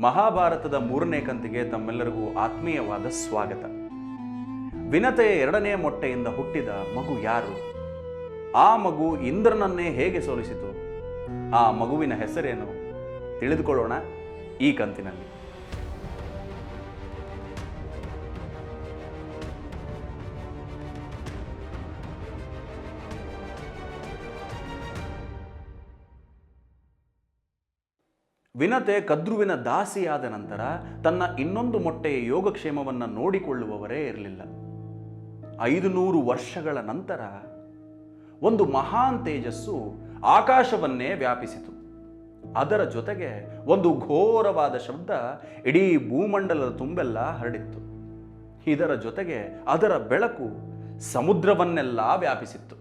ಮಹಾಭಾರತದ ಮೂರನೇ ಕಂತಿಗೆ ತಮ್ಮೆಲ್ಲರಿಗೂ ಆತ್ಮೀಯವಾದ ಸ್ವಾಗತ. ವಿನತೆಯ ಎರಡನೇ ಮೊಟ್ಟೆಯಿಂದ ಹುಟ್ಟಿದ ಮಗು ಯಾರು? ಆ ಮಗು ಇಂದ್ರನನ್ನೇ ಹೇಗೆ ಸೋಲಿಸಿತು? ಆ ಮಗುವಿನ ಹೆಸರೇನು? ತಿಳಿದುಕೊಳ್ಳೋಣ ಈ ಕಂತಿನಲ್ಲಿ. ವಿನತೆ ಕದ್ರುವಿನ ದಾಸಿಯಾದ ನಂತರ ತನ್ನ ಇನ್ನೊಂದು ಮೊಟ್ಟೆಯ ಯೋಗಕ್ಷೇಮವನ್ನು ನೋಡಿಕೊಳ್ಳುವವರೇ ಇರಲಿಲ್ಲ. ಐದು ನೂರು ವರ್ಷಗಳ ನಂತರ ಒಂದು ಮಹಾನ್ ತೇಜಸ್ಸು ಆಕಾಶವನ್ನೇ ವ್ಯಾಪಿಸಿತು. ಅದರ ಜೊತೆಗೆ ಒಂದು ಘೋರವಾದ ಶಬ್ದ ಇಡೀ ಭೂಮಂಡಲದ ತುಂಬೆಲ್ಲ ಹರಡಿತ್ತು. ಇದರ ಜೊತೆಗೆ ಅದರ ಬೆಳಕು ಸಮುದ್ರವನ್ನೆಲ್ಲ ವ್ಯಾಪಿಸಿತ್ತು.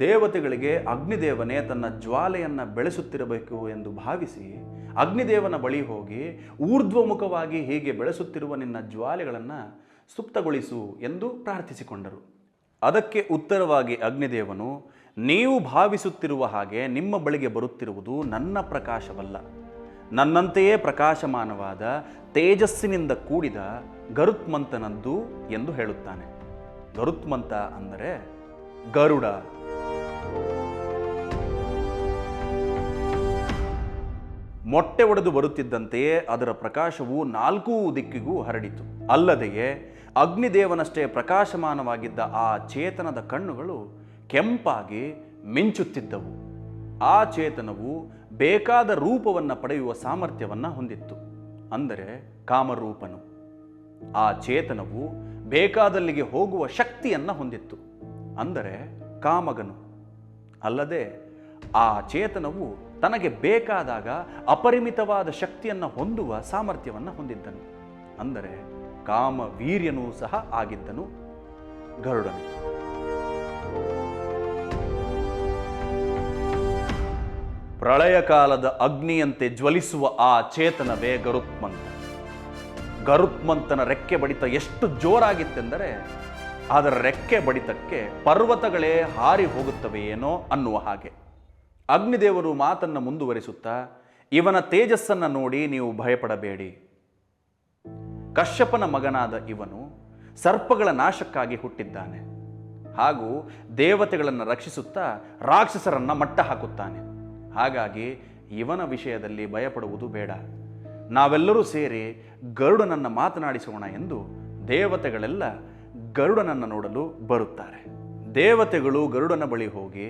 ದೇವತೆಗಳಿಗೆ ಅಗ್ನಿದೇವನೇ ತನ್ನ ಜ್ವಾಲೆಯನ್ನು ಬೆಳೆಸುತ್ತಿರಬೇಕು ಎಂದು ಭಾವಿಸಿ ಅಗ್ನಿದೇವನ ಬಳಿ ಹೋಗಿ ಊರ್ಧ್ವಮುಖವಾಗಿ ಹೀಗೆ ಬೆಳೆಸುತ್ತಿರುವ ನಿನ್ನ ಜ್ವಾಲೆಗಳನ್ನು ಸುಪ್ತಗೊಳಿಸು ಎಂದು ಪ್ರಾರ್ಥಿಸಿಕೊಂಡರು. ಅದಕ್ಕೆ ಉತ್ತರವಾಗಿ ಅಗ್ನಿದೇವನು, ನೀವು ಭಾವಿಸುತ್ತಿರುವ ಹಾಗೆ ನಿಮ್ಮ ಬಳಿಗೆ ಬರುತ್ತಿರುವುದು ನನ್ನ ಪ್ರಕಾಶವಲ್ಲ. ನನ್ನಂತೆಯೇ ಪ್ರಕಾಶಮಾನವಾದ ತೇಜಸ್ಸಿನಿಂದ ಕೂಡಿದ ಗರುತ್ಮಂತನದ್ದು ಎಂದು ಹೇಳುತ್ತಾನೆ. ಗರುತ್ಮಂತ ಅಂದರೆ ಗರುಡ. ಮೊಟ್ಟೆ ಒಡೆದು ಬರುತ್ತಿದ್ದಂತೆಯೇ ಅದರ ಪ್ರಕಾಶವು ನಾಲ್ಕೂ ದಿಕ್ಕಿಗೂ ಹರಡಿತು. ಅಲ್ಲದೆಯೇ ಅಗ್ನಿದೇವನಷ್ಟೇ ಪ್ರಕಾಶಮಾನವಾಗಿದ್ದ ಆ ಚೇತನದ ಕಣ್ಣುಗಳು ಕೆಂಪಾಗಿ ಮಿಂಚುತ್ತಿದ್ದವು. ಆ ಚೇತನವು ಬೇಕಾದ ರೂಪವನ್ನು ಪಡೆಯುವ ಸಾಮರ್ಥ್ಯವನ್ನು ಹೊಂದಿತ್ತು. ಅಂದರೆ ಕಾಮರೂಪನು. ಆ ಚೇತನವು ಬೇಕಾದಲ್ಲಿಗೆ ಹೋಗುವ ಶಕ್ತಿಯನ್ನು ಹೊಂದಿತ್ತು. ಅಂದರೆ ಕಾಮಗನು. ಅಲ್ಲದೆ ಆ ಚೇತನವು ತನಗೆ ಬೇಕಾದಾಗ ಅಪರಿಮಿತವಾದ ಶಕ್ತಿಯನ್ನು ಹೊಂದುವ ಸಾಮರ್ಥ್ಯವನ್ನು ಹೊಂದಿದ್ದನು. ಅಂದರೆ ಕಾಮ ವೀರ್ಯನೂ ಸಹ ಆಗಿದ್ದನು ಗರುಡನು. ಪ್ರಳಯ ಕಾಲದ ಅಗ್ನಿಯಂತೆ ಜ್ವಲಿಸುವ ಆ ಚೇತನವೇ ಗರುತ್ಮಂತ. ಗರುತ್ಮಂತನ ರೆಕ್ಕೆ ಬಡಿತ ಎಷ್ಟು ಜೋರಾಗಿತ್ತೆಂದರೆ ಅದರ ರೆಕ್ಕೆ ಬಡಿತಕ್ಕೆ ಪರ್ವತಗಳೇ ಹಾರಿ ಹೋಗುತ್ತವೆಯೇನೋ ಅನ್ನುವ ಹಾಗೆ. ಅಗ್ನಿದೇವರು ಮಾತನ್ನು ಮುಂದುವರಿಸುತ್ತಾ, ಇವನ ತೇಜಸ್ಸನ್ನು ನೋಡಿ ನೀವು ಭಯಪಡಬೇಡಿ. ಕಶ್ಯಪನ ಮಗನಾದ ಇವನು ಸರ್ಪಗಳ ನಾಶಕ್ಕಾಗಿ ಹುಟ್ಟಿದ್ದಾನೆ. ಹಾಗೂ ದೇವತೆಗಳನ್ನು ರಕ್ಷಿಸುತ್ತಾ ರಾಕ್ಷಸರನ್ನು ಮಟ್ಟ ಹಾಕುತ್ತಾನೆ. ಹಾಗಾಗಿ ಇವನ ವಿಷಯದಲ್ಲಿ ಭಯಪಡುವುದು ಬೇಡ. ನಾವೆಲ್ಲರೂ ಸೇರಿ ಗರುಡನನ್ನು ಮಾತನಾಡಿಸೋಣ ಎಂದು ದೇವತೆಗಳೆಲ್ಲ ಗರುಡನನ್ನು ನೋಡಲು ಬರುತ್ತಾರೆ. ದೇವತೆಗಳು ಗರುಡನ ಬಳಿ ಹೋಗಿ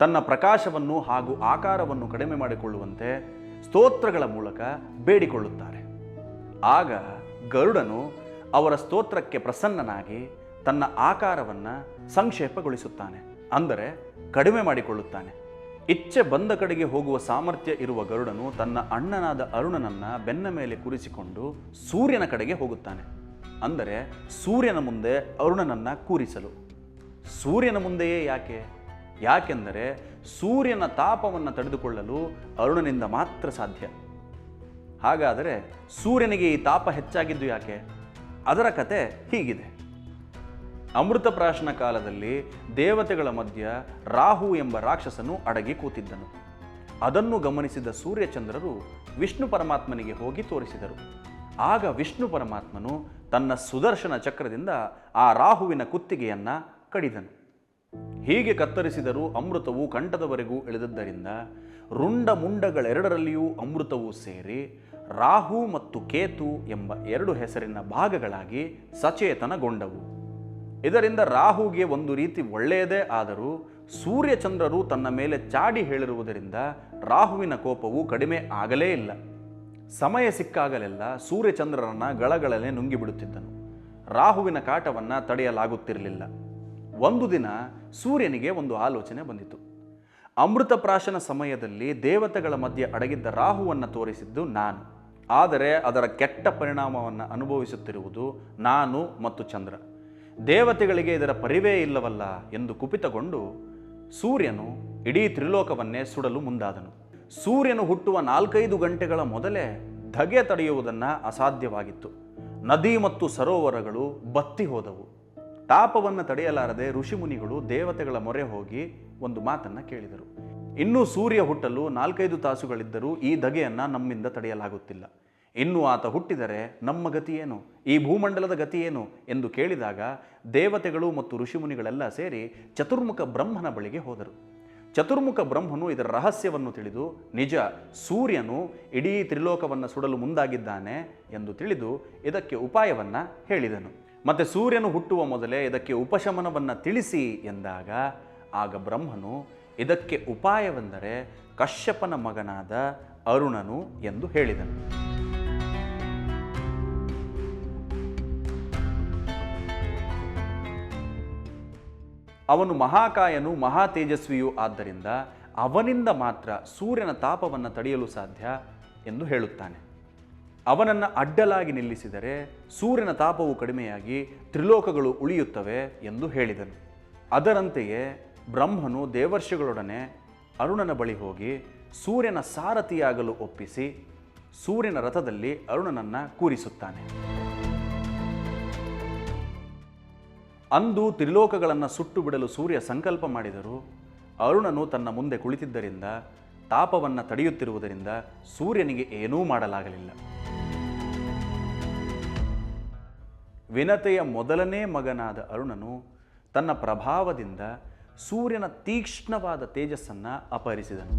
ತನ್ನ ಪ್ರಕಾಶವನ್ನು ಹಾಗೂ ಆಕಾರವನ್ನು ಕಡಿಮೆ ಮಾಡಿಕೊಳ್ಳುವಂತೆ ಸ್ತೋತ್ರಗಳ ಮೂಲಕ ಬೇಡಿಕೊಳ್ಳುತ್ತಾರೆ. ಆಗ ಗರುಡನು ಅವರ ಸ್ತೋತ್ರಕ್ಕೆ ಪ್ರಸನ್ನನಾಗಿ ತನ್ನ ಆಕಾರವನ್ನು ಸಂಕ್ಷೇಪಗೊಳಿಸುತ್ತಾನೆ, ಅಂದರೆ ಕಡಿಮೆ ಮಾಡಿಕೊಳ್ಳುತ್ತಾನೆ. ಇಚ್ಛೆ ಬಂದ ಕಡೆಗೆ ಹೋಗುವ ಸಾಮರ್ಥ್ಯ ಇರುವ ಗರುಡನು ತನ್ನ ಅಣ್ಣನಾದ ಅರುಣನನ್ನು ಬೆನ್ನ ಮೇಲೆ ಕೂರಿಸಿಕೊಂಡು ಸೂರ್ಯನ ಕಡೆಗೆ ಹೋಗುತ್ತಾನೆ. ಅಂದರೆ ಸೂರ್ಯನ ಮುಂದೆ ಅರುಣನನ್ನು ಕೂರಿಸಲು. ಸೂರ್ಯನ ಮುಂದೆಯೇ ಯಾಕೆ? ಯಾಕೆಂದರೆ ಸೂರ್ಯನ ತಾಪವನ್ನು ತಡೆದುಕೊಳ್ಳಲು ಅರುಣನಿಂದ ಮಾತ್ರ ಸಾಧ್ಯ. ಹಾಗಾದರೆ ಸೂರ್ಯನಿಗೆ ಈ ತಾಪ ಹೆಚ್ಚಾಗಿದ್ದು ಯಾಕೆ? ಅದರ ಕತೆ ಹೀಗಿದೆ. ಅಮೃತ ಪ್ರಾಶನ ಕಾಲದಲ್ಲಿ ದೇವತೆಗಳ ಮಧ್ಯ ರಾಹು ಎಂಬ ರಾಕ್ಷಸನು ಅಡಗಿ ಕೂತಿದ್ದನು. ಅದನ್ನು ಗಮನಿಸಿದ ಸೂರ್ಯಚಂದ್ರರು ವಿಷ್ಣು ಪರಮಾತ್ಮನಿಗೆ ಹೋಗಿ ತೋರಿಸಿದರು. ಆಗ ವಿಷ್ಣು ಪರಮಾತ್ಮನು ತನ್ನ ಸುದರ್ಶನ ಚಕ್ರದಿಂದ ಆ ರಾಹುವಿನ ಕುತ್ತಿಗೆಯನ್ನ ಕಡಿದನು. ಹೀಗೆ ಕತ್ತರಿಸಿದರೂ ಅಮೃತವು ಕಂಠದವರೆಗೂ ಇಳಿದದ್ದರಿಂದ ರುಂಡ ಮುಂಡಗಳೆರಡರಲ್ಲಿಯೂ ಅಮೃತವು ಸೇರಿ ರಾಹು ಮತ್ತು ಕೇತು ಎಂಬ ಎರಡು ಹೆಸರಿನ ಭಾಗಗಳಾಗಿ ಸಚೇತನಗೊಂಡವು. ಇದರಿಂದ ರಾಹುಗೆ ಒಂದು ರೀತಿ ಒಳ್ಳೆಯದೇ ಆದರೂ ಸೂರ್ಯಚಂದ್ರರು ತನ್ನ ಮೇಲೆ ಚಾಡಿ ಹೇಳಿರುವುದರಿಂದ ರಾಹುವಿನ ಕೋಪವು ಕಡಿಮೆ ಆಗಲೇ ಇಲ್ಲ. ಸಮಯ ಸಿಕ್ಕಾಗಲೆಲ್ಲ ಸೂರ್ಯಚಂದ್ರರನ್ನ ಗಳಗಳಲ್ಲೇ ನುಂಗಿಬಿಡುತ್ತಿದ್ದನು. ರಾಹುವಿನ ಕಾಟವನ್ನು ತಡೆಯಲಾಗುತ್ತಿರಲಿಲ್ಲ. ಒಂದು ದಿನ ಸೂರ್ಯನಿಗೆ ಒಂದು ಆಲೋಚನೆ ಬಂದಿತು. ಅಮೃತಪ್ರಾಶನ ಸಮಯದಲ್ಲಿ ದೇವತೆಗಳ ಮಧ್ಯೆ ಅಡಗಿದ್ದ ರಾಹುವನ್ನು ತೋರಿಸಿದ್ದು ನಾನು. ಆದರೆ ಅದರ ಕೆಟ್ಟ ಪರಿಣಾಮವನ್ನು ಅನುಭವಿಸುತ್ತಿರುವುದು ನಾನು ಮತ್ತು ಚಂದ್ರ. ದೇವತೆಗಳಿಗೆ ಇದರ ಪರಿವೇ ಇಲ್ಲವಲ್ಲ ಎಂದು ಕುಪಿತಗೊಂಡು ಸೂರ್ಯನು ಇಡೀ ತ್ರಿಲೋಕವನ್ನೇ ಸುಡಲು ಮುಂದಾದನು. ಸೂರ್ಯನು ಹುಟ್ಟುವ ನಾಲ್ಕೈದು ಗಂಟೆಗಳ ಮೊದಲೇ ಧಗೆ ತಡೆಯುವುದನ್ನು ಅಸಾಧ್ಯವಾಗಿತ್ತು. ನದಿ ಮತ್ತು ಸರೋವರಗಳು ಬತ್ತಿ ಹೋದವು. ತಾಪವನ್ನು ತಡೆಯಲಾರದೆ ಋಷಿಮುನಿಗಳು ದೇವತೆಗಳ ಮೊರೆ ಹೋಗಿ ಒಂದು ಮಾತನ್ನು ಕೇಳಿದರು. ಇನ್ನೂ ಸೂರ್ಯ ಹುಟ್ಟಲು ನಾಲ್ಕೈದು ತಾಸುಗಳಿದ್ದರೂ ಈ ಧಗೆಯನ್ನು ನಮ್ಮಿಂದ ತಡೆಯಲಾಗುತ್ತಿಲ್ಲ. ಇನ್ನು ಆತ ಹುಟ್ಟಿದರೆ ನಮ್ಮ ಗತಿಯೇನು? ಈ ಭೂಮಂಡಲದ ಗತಿಯೇನು? ಎಂದು ಕೇಳಿದಾಗ ದೇವತೆಗಳು ಮತ್ತು ಋಷಿಮುನಿಗಳೆಲ್ಲ ಸೇರಿ ಚತುರ್ಮುಖ ಬ್ರಹ್ಮನ ಬಳಿಗೆ ಹೋದರು. ಚತುರ್ಮುಖ ಬ್ರಹ್ಮನು ಇದರ ರಹಸ್ಯವನ್ನು ತಿಳಿದು, ನಿಜ ಸೂರ್ಯನು ಇಡೀ ತ್ರಿಲೋಕವನ್ನು ಸುಡಲು ಮುಂದಾಗಿದ್ದಾನೆ ಎಂದು ತಿಳಿದು ಇದಕ್ಕೆ ಉಪಾಯವನ್ನು ಹೇಳಿದನು. ಮತ್ತು ಸೂರ್ಯನು ಹುಟ್ಟುವ ಮೊದಲೇ ಇದಕ್ಕೆ ಉಪಶಮನವನ್ನು ತಿಳಿಸಿ ಎಂದಾಗ, ಆಗ ಬ್ರಹ್ಮನು ಇದಕ್ಕೆ ಉಪಾಯವೆಂದರೆ ಕಶ್ಯಪನ ಮಗನಾದ ಅರುಣನು ಎಂದು ಹೇಳಿದನು. ಅವನು ಮಹಾಕಾಯನು ಮಹಾ ತೇಜಸ್ವಿಯೂ ಆದ್ದರಿಂದ ಅವನಿಂದ ಮಾತ್ರ ಸೂರ್ಯನ ತಾಪವನ್ನು ತಡೆಯಲು ಸಾಧ್ಯ ಎಂದು ಹೇಳುತ್ತಾನೆ. ಅವನನ್ನು ಅಡ್ಡಲಾಗಿ ನಿಲ್ಲಿಸಿದರೆ ಸೂರ್ಯನ ತಾಪವು ಕಡಿಮೆಯಾಗಿ ತ್ರಿಲೋಕಗಳು ಉಳಿಯುತ್ತವೆ ಎಂದು ಹೇಳಿದನು. ಅದರಂತೆಯೇ ಬ್ರಹ್ಮನು ದೇವರ್ಷಿಗಳೊಡನೆ ಅರುಣನ ಬಳಿ ಹೋಗಿ ಸೂರ್ಯನ ಸಾರಥಿಯಾಗಲು ಒಪ್ಪಿಸಿ ಸೂರ್ಯನ ರಥದಲ್ಲಿ ಅರುಣನನ್ನು ಕೂರಿಸುತ್ತಾನೆ. ಅಂದು ತ್ರಿಲೋಕಗಳನ್ನು ಸುಟ್ಟು ಬಿಡಲು ಸೂರ್ಯ ಸಂಕಲ್ಪ ಮಾಡಿದರು ಅರುಣನು ತನ್ನ ಮುಂದೆ ಕುಳಿತಿದ್ದರಿಂದ, ತಾಪವನ್ನು ತಡೆಯುತ್ತಿರುವುದರಿಂದ ಸೂರ್ಯನಿಗೆ ಏನೂ ಮಾಡಲಾಗಲಿಲ್ಲ. ವಿನತೆಯ ಮೊದಲನೇ ಮಗನಾದ ಅರುಣನು ತನ್ನ ಪ್ರಭಾವದಿಂದ ಸೂರ್ಯನ ತೀಕ್ಷ್ಣವಾದ ತೇಜಸ್ಸನ್ನು ಅಪಹರಿಸಿದನು.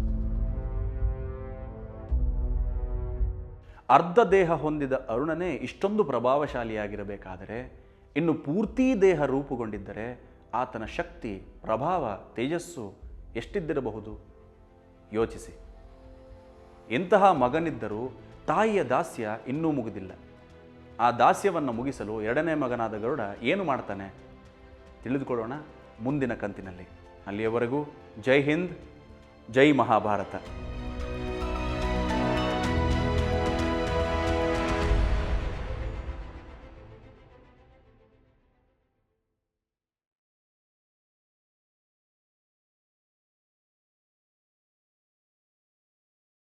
ಅರ್ಧ ದೇಹ ಹೊಂದಿದ ಅರುಣನೇ ಇಷ್ಟೊಂದು ಪ್ರಭಾವಶಾಲಿಯಾಗಿರಬೇಕಾದರೆ ಇನ್ನು ಪೂರ್ತಿ ದೇಹ ರೂಪುಗೊಂಡಿದ್ದರೆ ಆತನ ಶಕ್ತಿ, ಪ್ರಭಾವ, ತೇಜಸ್ಸು ಎಷ್ಟಿದ್ದಿರಬಹುದು? ಯೋಚಿಸಿ. ಇಂತಹ ಮಗನಿದ್ದರೂ ತಾಯಿಯ ದಾಸ್ಯ ಇನ್ನೂ ಮುಗಿದಿಲ್ಲ. ಆ ದಾಸ್ಯವನ್ನು ಮುಗಿಸಲು ಎರಡನೇ ಮಗನಾದ ಗರುಡ ಏನು ಮಾಡ್ತಾನೆ? ತಿಳಿದುಕೊಳ್ಳೋಣ ಮುಂದಿನ ಕಂತಿನಲ್ಲಿ. ಅಲ್ಲಿಯವರೆಗೂ ಜೈ ಹಿಂದ್, ಜೈ ಮಹಾಭಾರತ.